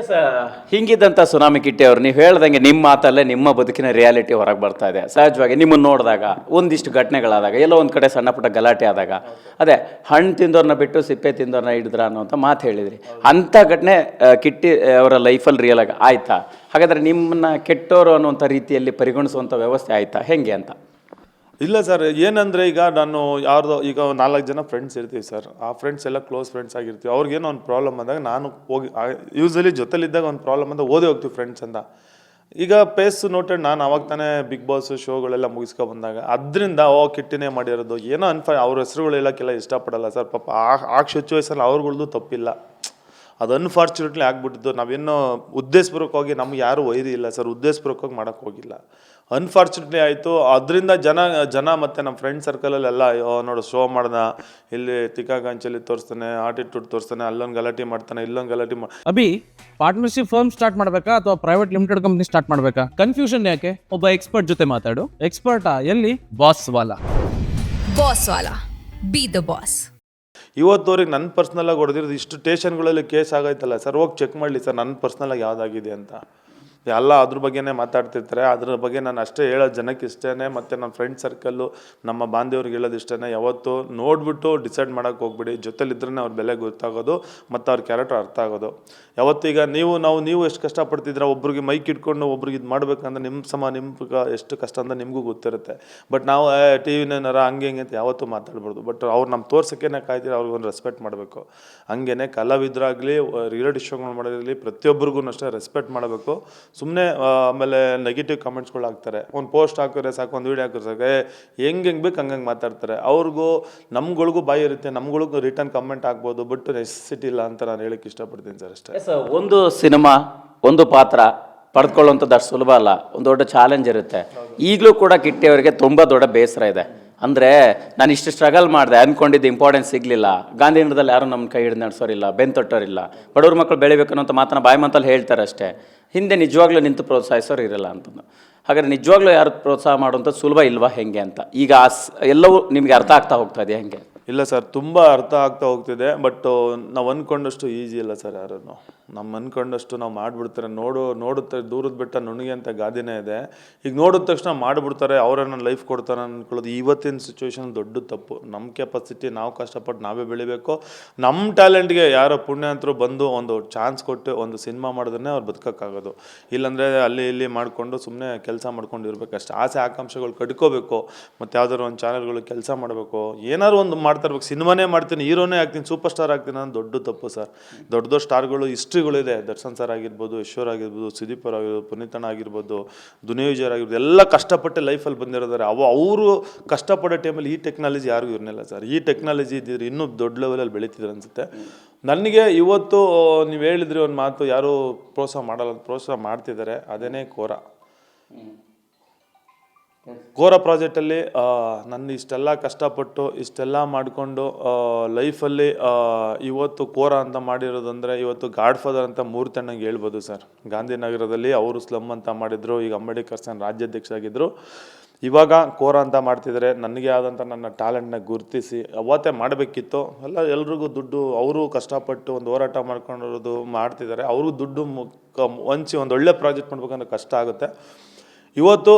S ಹಿಂಗಿದ್ದಂಥ tsunami Kitty ಅವ್ರು ನೀವು ಹೇಳ್ದಂಗೆ ನಿಮ್ಮ ಮಾತಲ್ಲೇ ನಿಮ್ಮ ಬದುಕಿನ ರಿಯಾಲಿಟಿ ಹೊರಗೆ ಬರ್ತಾ ಇದೆ. ಸಹಜವಾಗಿ ನಿಮ್ಮನ್ನು ನೋಡಿದಾಗ, ಒಂದಿಷ್ಟು ಘಟನೆಗಳಾದಾಗ, ಎಲ್ಲೋ ಒಂದು ಕಡೆ ಸಣ್ಣ ಪುಟ್ಟ ಗಲಾಟೆ ಆದಾಗ, ಅದೇ ಹಣ್ಣು ತಿಂದೋರ್ನ ಬಿಟ್ಟು ಸಿಪ್ಪೆ ತಿಂದೋರ್ನ ಹಿಡಿದ್ರ ಅನ್ನೋಂಥ ಮಾತು ಹೇಳಿದ್ರಿ. ಅಂಥ ಘಟನೆ ಕಿಟ್ಟಿ ಅವರ ಲೈಫಲ್ಲಿ ರಿಯಲ್ ಆಗಿ ಆಯ್ತಾ? ಹಾಗಾದ್ರೆ ನಿಮ್ಮನ್ನ ಕೆಟ್ಟೋರು ಅನ್ನುವಂಥ ರೀತಿಯಲ್ಲಿ ಪರಿಗಣಿಸುವಂಥ ವ್ಯವಸ್ಥೆ ಆಯ್ತಾ? ಹೆಂಗೆ ಅಂತ? ಇಲ್ಲ ಸರ್, ಏನಂದರೆ ಈಗ ನಾನು ಯಾರ್ದೋ, ಈಗ ನಾಲ್ಕು ಜನ ಫ್ರೆಂಡ್ಸ್ ಇರ್ತೀವಿ ಸರ್. ಆ ಫ್ರೆಂಡ್ಸ್ ಎಲ್ಲ ಕ್ಲೋಸ್ ಫ್ರೆಂಡ್ಸ್ ಆಗಿರ್ತೀವಿ. ಅವ್ರಿಗೇನೋ ಒಂದು ಪ್ರಾಬ್ಲಮ್ ಬಂದಾಗ ನಾನು ಹೋಗಿ ಯೂಸಲಿ ಜೊತೆಲಿದ್ದಾಗ ಒಂದು ಪ್ರಾಬ್ಲಮ್ ಬಂದಾಗ ಓದೇ ಹೋಗ್ತೀವಿ ಫ್ರೆಂಡ್ಸ್ ಅಂತ. ಈಗ ಪೇಸ್ ನೋಟೆಡ್ ನಾನು ಅವಾಗ ತಾನೇ ಬಿಗ್ ಬಾಸ್ ಶೋಗಳೆಲ್ಲ ಮುಗಿಸ್ಕೊ ಬಂದಾಗ, ಅದರಿಂದ, ಓ, ಕಿಟ್ಟಿನೇ ಮಾಡಿರೋದು. ಏನೋ ಅನ್ಫ, ಅವ್ರ ಹೆಸರುಗಳು ಹೇಳೋಕ್ಕೆಲ್ಲ ಇಷ್ಟಪಡಲ್ಲ ಸರ್. ಪಾಪ ಆ ಆ ಸಿಚುವೇಶನ್ ಅವ್ರಗಳ್ದು ತಪ್ಪಿಲ್ಲ. ಅದು ಅನ್ಫಾರ್ಚುನೇಟ್ಲಿ ಆಗ್ಬಿಟ್ಟಿದ್ದು. ನಾವೇನೋ ಉದ್ದೇಶಪೂರ್ವಕವಾಗಿ ನಮ್ಗೆ ಯಾರು ವೈರಿ ಇಲ್ಲ ಸರ್. ಉದ್ದೇಶಪೂರ್ವಕವಾಗಿ ಮಾಡೋಕ್ಕೆ ಹೋಗಿಲ್ಲ. ಅನ್ಫಾರ್ಚುನೇಟ್ಲಿ ಆಯಿತು. ಅದರಿಂದ ಜನ ಜನ ಮತ್ತು ನಮ್ಮ ಫ್ರೆಂಡ್ ಸರ್ಕಲಲ್ಲೆಲ್ಲ ಅಯ್ಯೋ ನೋಡು ಶೋ ಮಾಡ್ದ. ಇಲ್ಲಿ ತಿಕ್ಕಾಗಂಚಲ್ಲಿ ತೋರಿಸ್ತಾನೆ ಆಟಿಟ್ಯೂಡ್ ತೋರಿಸ್ತಾನೆ ಅಲ್ಲೊಂದು ಗಲಾಟೆ ಮಾಡ್ತಾನೆ ಇಲ್ಲೊಂದು ಗಲಾಟೆ ಮಾ. ಅಭಿ ಪಾರ್ಟ್ನರ್ಶಿಪ್ ಫರ್ಮ್ ಸ್ಟಾರ್ಟ್ ಮಾಡಬೇಕಾ ಅಥವಾ ಪ್ರೈವೇಟ್ ಲಿಮಿಟೆಡ್ ಕಂಪ್ನಿ ಸ್ಟಾರ್ಟ್ ಮಾಡಬೇಕಾ? ಕನ್ಫ್ಯೂಷನ್ ಯಾಕೆ? ಒಬ್ಬ ಎಕ್ಸ್ಪರ್ಟ್ ಜೊತೆ ಮಾತಾಡು. ಎಕ್ಸ್ಪರ್ಟಾ ಎಲ್ಲಿ? Boss Wallah. Boss Wallah. Be the boss ಇವತ್ತುವರೆಗೆ ನನ್ನ ಪರ್ಸ್ನಲಾಗಿ ಹೊಡೆದಿರೋದು ಇಷ್ಟು ಸ್ಟೇಷನ್ಗಳಲ್ಲಿ ಕೇಸ್ ಆಗೈತಲ್ಲ, ಸರ್ ಹೋಗಿ ಚೆಕ್ ಮಾಡಲಿ, ಸರ್ ನನ್ನ ಪರ್ಸ್ನಲಾಗಿ ಯಾವುದಾಗಿದೆ ಅಂತ. ಎಲ್ಲ ಅದ್ರ ಬಗ್ಗೆನೇ ಮಾತಾಡ್ತಿರ್ತಾರೆ. ಅದ್ರ ಬಗ್ಗೆ ನಾನು ಅಷ್ಟೇ ಹೇಳೋ ಜನಕ್ಕೆ ಇಷ್ಟೇ ಮತ್ತು ನನ್ನ ಫ್ರೆಂಡ್ ಸರ್ಕಲ್ಲು ನಮ್ಮ ಬಾಂಧವ್ರಿಗೆ ಹೇಳೋದು ಇಷ್ಟೇ ಯಾವತ್ತು ನೋಡಿಬಿಟ್ಟು ಡಿಸೈಡ್ ಮಾಡೋಕ್ಕೆ ಹೋಗ್ಬಿಡಿ. ಜೊತೆಲಿದ್ರೇ ಅವ್ರ ಬೆಲೆ ಗೊತ್ತಾಗೋದು, ಮತ್ತು ಅವ್ರ ಕ್ಯಾರೆಕ್ಟರ್ ಅರ್ಥ ಆಗೋದು. ಯಾವತ್ತೀಗ ನೀವು, ನಾವು, ನೀವು ಎಷ್ಟು ಕಷ್ಟಪಡ್ತಿದ್ರೆ ಒಬ್ರಿಗೆ ಮೈಕ್ ಇಟ್ಕೊಂಡು ಒಬ್ರಿಗೆ ಇದು ಮಾಡಬೇಕಂದ್ರೆ ನಿಮ್ಮ ಸಮ ನಿಮ್ಮ ಎಷ್ಟು ಕಷ್ಟ ಅಂತ ನಿಮಗೂ ಗೊತ್ತಿರುತ್ತೆ. ಬಟ್ ನಾವು ಟಿ ವಿನೇನಾರ ಹಂಗೆ, ಹಿಂಗೆ ಅಂತ ಯಾವತ್ತೂ ಮಾತಾಡ್ಬಾರ್ದು. ಬಟ್ ಅವ್ರು ನಮ್ಮ ತೋರ್ಸೋಕ್ಕೇನೆ ಕಾಯ್ತೀರಿ ಅವ್ರಿಗೊಂದು ರೆಸ್ಪೆಕ್ಟ್ ಮಾಡಬೇಕು. ಹಂಗೆ ಕಲಾವಿದರಾಗಲಿ, ರಿಯಾಲಿಟಿ ಶೋಗಳು ಮಾಡೋದಾಗಲಿ ಪ್ರತಿಯೊಬ್ಬರಿಗೂ ಅಷ್ಟೇ ರೆಸ್ಪೆಕ್ಟ್ ಮಾಡಬೇಕು. ಸುಮ್ಮನೆ ಆಮೇಲೆ ನೆಗೆಟಿವ್ ಕಮೆಂಟ್ಸ್ಗಳು ಹಾಕ್ತಾರೆ. ಒಂದು ಪೋಸ್ಟ್ ಹಾಕಿದ್ರೆ ಸಾಕು, ಒಂದು ವೀಡಿಯೋ ಹಾಕಿದ್ರೆ ಸಾಕು ಹೆಂಗೆ ಹೆಂಗೆ ಬೇಕು ಹಂಗಂಗೆ ಮಾತಾಡ್ತಾರೆ. ಅವ್ರಿಗೂ, ನಮ್ಗಳಿಗೂ ಬಾಯಿ ಇರುತ್ತೆ, ನಮ್ಗಳಿಗೂ ರಿಟರ್ನ್ ಕಮೆಂಟ್ ಹಾಕ್ಬೋದು ಬಟ್ ನೆಸೆಸಿಟಿ ಇಲ್ಲ ಅಂತ ನಾನು ಹೇಳಕ್ಕೆ ಇಷ್ಟಪಡ್ತೀನಿ ಸರ್ ಅಷ್ಟೇ. ಸರ್ ಒಂದು ಸಿನಿಮಾ ಒಂದು ಪಾತ್ರ ಪಡೆದುಕೊಳ್ಳುವಂಥದ್ದು ಅಷ್ಟು ಸುಲಭ ಅಲ್ಲ. ಒಂದು ದೊಡ್ಡ ಚಾಲೆಂಜ್ ಇರುತ್ತೆ. ಈಗಲೂ ಕೂಡ ಕಿಟ್ಟಿ ಅವರಿಗೆ ತುಂಬ ದೊಡ್ಡ ಬೇಸರ ಇದೆ. ಅಂದರೆ ನಾನು ಇಷ್ಟು ಸ್ಟ್ರಗಲ್ ಮಾಡಿದೆ ಅಂದ್ಕೊಂಡಿದ್ದು ಇಂಪಾರ್ಟೆನ್ಸ್ ಸಿಗಲಿಲ್ಲ. ಗಾಂಧಿನಗರದಲ್ಲಿ ಯಾರು ನಮ್ಮ ಕೈ ಹಿಡಿದು ನಡೆಸೋರಿಲ್ಲ ಬೆನ್ ತೊಟ್ಟೋರಿಲ್ಲ. ಬಡವ್ರ ಮಕ್ಕಳು ಬೆಳಿಬೇಕು ಅನ್ನೋಂಥ ಮಾತನ್ನ ಬಾಯಿ ಮಾತಲ್ಲಿ ಹೇಳ್ತಾರೆ ಅಷ್ಟೇ. ಹಿಂದೆ ನಿಜವಾಗ್ಲೂ ನಿಂತು ಪ್ರೋತ್ಸಾಹಿಸೋರು ಇರಲ್ಲ ಅಂತಂದು. ಹಾಗಾದ್ರೆ ನಿಜವಾಗ್ಲೂ ಯಾರು ಪ್ರೋತ್ಸಾಹ ಮಾಡುವಂಥ ಸುಲಭ ಇಲ್ವಾ ಹೆಂಗೆ ಅಂತ? ಈಗ ಎಲ್ಲವೂ ನಿಮಗೆ ಅರ್ಥ ಆಗ್ತಾ ಹೋಗ್ತಾ ಇದೆಯಾ ಹೆಂಗೆ? ಇಲ್ಲ ಸರ್, ತುಂಬ ಅರ್ಥ ಆಗ್ತಾ ಹೋಗ್ತಿದೆ ಬಟ್ ನಾವು ಅಂದ್ಕೊಂಡಷ್ಟು ಈಸಿ ಇಲ್ಲ ಸರ್ ಯಾರೂ ನಮ್ಮ ಅನ್ಕೊಂಡಷ್ಟು ನಾವು ಮಾಡಿಬಿಡ್ತಾರೆ. ನೋಡು, ನೋಡುತ್ತೆ, ದೂರದ ಬೆಟ್ಟ ನುಣಿಗೆ ಅಂತ ಗಾದೆನೇ ಇದೆ. ಈಗ ನೋಡಿದ ತಕ್ಷಣ ಮಾಡಿಬಿಡ್ತಾರೆ, ಅವರೇ ನನ್ನ ಲೈಫ್ ಕೊಡ್ತಾರೆ ಅನ್ಕೊಳ್ಳೋದು. ಇವತ್ತಿನ ಸಿಚುವೇಶನ್ ದೊಡ್ಡ ತಪ್ಪು. ನಮ್ಮ ಕೆಪಾಸಿಟಿ ನಾವು ಕಷ್ಟಪಟ್ಟು ನಾವೇ ಬೆಳಿಬೇಕು. ನಮ್ಮ ಟ್ಯಾಲೆಂಟ್ಗೆ ಯಾರೋ ಪುಣ್ಯಾಂತರು ಬಂದು ಒಂದು ಚಾನ್ಸ್ ಕೊಟ್ಟು ಒಂದು ಸಿನಿಮಾ ಮಾಡಿದ್ರೆ ಅವ್ರು ಬದುಕೋಕ್ಕಾಗೋದು. ಇಲ್ಲಾಂದರೆ ಅಲ್ಲಿ ಇಲ್ಲಿ ಮಾಡಿಕೊಂಡು ಸುಮ್ಮನೆ ಕೆಲಸ ಮಾಡ್ಕೊಂಡು ಇರಬೇಕಷ್ಟೆ. ಆಸೆ, ಆಕಾಂಕ್ಷೆಗಳು ಕಟ್ಕೋಬೇಕು. ಮತ್ತು ಯಾವ್ದಾದ್ರು ಒಂದು ಚಾನಲ್ಗಳು ಕೆಲಸ ಮಾಡಬೇಕು. ಏನಾದ್ರು ಒಂದು ಮಾಡ್ತಾ ಇರ್ಬೇಕು. ಸಿನಿಮಾನೇ ಮಾಡ್ತೀನಿ, ಹೀರೋನೇ ಆಗ್ತೀನಿ ಸೂಪರ್ ಸ್ಟಾರ್ ಆಗ್ತೀನಿ ಅನ್ನೋದು ದೊಡ್ಡ ತಪ್ಪು ಸರ್. ದೊಡ್ಡ ದೊಡ್ಡ ಸ್ಟಾರ್ಗಳು ಹಿಸ್ಟ್ರಿಗಳಿದೆ ದರ್ಶನ್ ಸರ್ ಆಗಿರ್ಬೋದು, ಈಶ್ವರ್ ಆಗಿರ್ಬೋದು, ಸುದೀಪ್ ಆಗಿರ್ಬೋದು ಪುನೀತಣ್ಣ ಆಗಿರ್ಬೋದು, ದುನಿಯಾ ವಿಜಯ್ ಆಗಿರ್ಬೋದು, ಎಲ್ಲ ಕಷ್ಟಪಟ್ಟೆ ಲೈಫಲ್ಲಿ ಬಂದಿರೋದಾರೆ. ಅವು ಅವರು ಕಷ್ಟಪಡೋ ಟೈಮಲ್ಲಿ ಈ ಟೆಕ್ನಾಲಜಿ ಯಾರಿಗೂ ಇರಲಿಲ್ಲ ಸರ್. ಈ ಟೆಕ್ನಾಲಜಿ ಇದ್ದಿದ್ರೆ ಇನ್ನೂ ದೊಡ್ಡ ಲೆವೆಲಲ್ಲಿ ಬೆಳೀತಿದ್ರು ಅನಿಸುತ್ತೆ. ನನಗೆ ಇವತ್ತು ನೀವು ಹೇಳಿದ್ರಿ ಒಂದು ಮಾತು, ಯಾರು ಪ್ರೋತ್ಸಾಹ ಮಾಡಲ್ಲ, ಪ್ರೋತ್ಸಾಹ ಮಾಡ್ತಿದ್ದಾರೆ. ಅದೇನೇ ಕೋರ ಘೋರ ಪ್ರಾಜೆಕ್ಟಲ್ಲಿ ನನ್ನ ಇಷ್ಟೆಲ್ಲ ಕಷ್ಟಪಟ್ಟು, ಇಷ್ಟೆಲ್ಲ ಮಾಡಿಕೊಂಡು ಲೈಫಲ್ಲಿ ಇವತ್ತು ಕೋರ ಅಂತ ಮಾಡಿರೋದಂದರೆ, ಇವತ್ತು ಗಾಡ್ ಫಾದರ್ ಅಂತ ಮೂರ್ತಣ್ಣಂಗೆ ಹೇಳ್ಬೋದು ಸರ್ ಗಾಂಧಿನಗರದಲ್ಲಿ ಅವರು ಸ್ಲಮ್ ಅಂತ ಮಾಡಿದರು, ಈಗ ಅಂಬೇಡ್ಕರ್ ಸನ್ ರಾಜ್ಯಾಧ್ಯಕ್ಷ ಆಗಿದ್ದರು ಇವಾಗ ಕೋರ ಅಂತ ಮಾಡ್ತಿದ್ದಾರೆ ನನಗೆ ಆದಂಥ ನನ್ನ ಟ್ಯಾಲೆಂಟ್ನ ಗುರುತಿಸಿ, ಅವತ್ತೇ ಮಾಡಬೇಕಿತ್ತು. ಎಲ್ಲ ಎಲ್ರಿಗೂ ದುಡ್ಡು, ಅವರು ಕಷ್ಟಪಟ್ಟು ಒಂದು ಹೋರಾಟ ಮಾಡ್ಕೊಂಡಿರೋದು ಮಾಡ್ತಿದ್ದಾರೆ ಅವ್ರಿಗೂ ದುಡ್ಡು ಮು- ಕ- ಹಂಚಿ ಒಂದು ಒಳ್ಳೆ ಪ್ರಾಜೆಕ್ಟ್ ಮಾಡ್ಬೇಕಂದ್ರೆ ಕಷ್ಟ ಆಗುತ್ತೆ. ಇವತ್ತು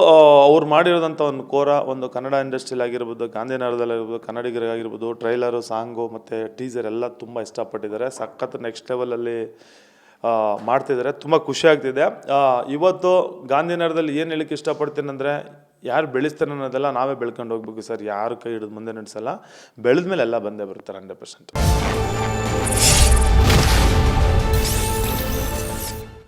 ಅವ್ರು ಮಾಡಿರೋದಂಥ ಒಂದು ಕೋರ, ಒಂದು ಕನ್ನಡ ಇಂಡಸ್ಟ್ರಿಯಲ್ಲಿ ಆಗಿರ್ಬೋದು ಗಾಂಧಿನಗರದಲ್ಲಿರ್ಬೋದು ಕನ್ನಡಿಗರಿಗಾಗಿರ್ಬೋದು ಟ್ರೈಲರು ಸಾಂಗು ಮತ್ತು ಟೀಸರ್ ಎಲ್ಲ ತುಂಬ ಇಷ್ಟಪಟ್ಟಿದ್ದಾರೆ. ಸಖತ್ ನೆಕ್ಸ್ಟ್ ಲೆವೆಲಲ್ಲಿ ಮಾಡ್ತಿದ್ದಾರೆ. ತುಂಬ ಖುಷಿ ಆಗ್ತಿದೆ. ಇವತ್ತು ಗಾಂಧಿನಗರದಲ್ಲಿ ಏನು ಹೇಳಕ್ಕೆ ಇಷ್ಟಪಡ್ತೀನಂದರೆ ಯಾರು ಬೆಳೆಸ್ತಾರೆ ಅನ್ನೋದೆಲ್ಲ ನಾವೇ ಬೆಳ್ಕೊಂಡು ಹೋಗ್ಬೇಕು ಸರ್. ಯಾರು ಕೈ ಹಿಡಿದು ಮುಂದೆ ನಡೆಸಲ್ಲ ಬೆಳೆದ ಮೇಲೆ ಎಲ್ಲ ಬಂದೇ ಬರ್ತಾರೆ ಹಂಡ್ರೆಡ್ ಪರ್ಸೆಂಟ್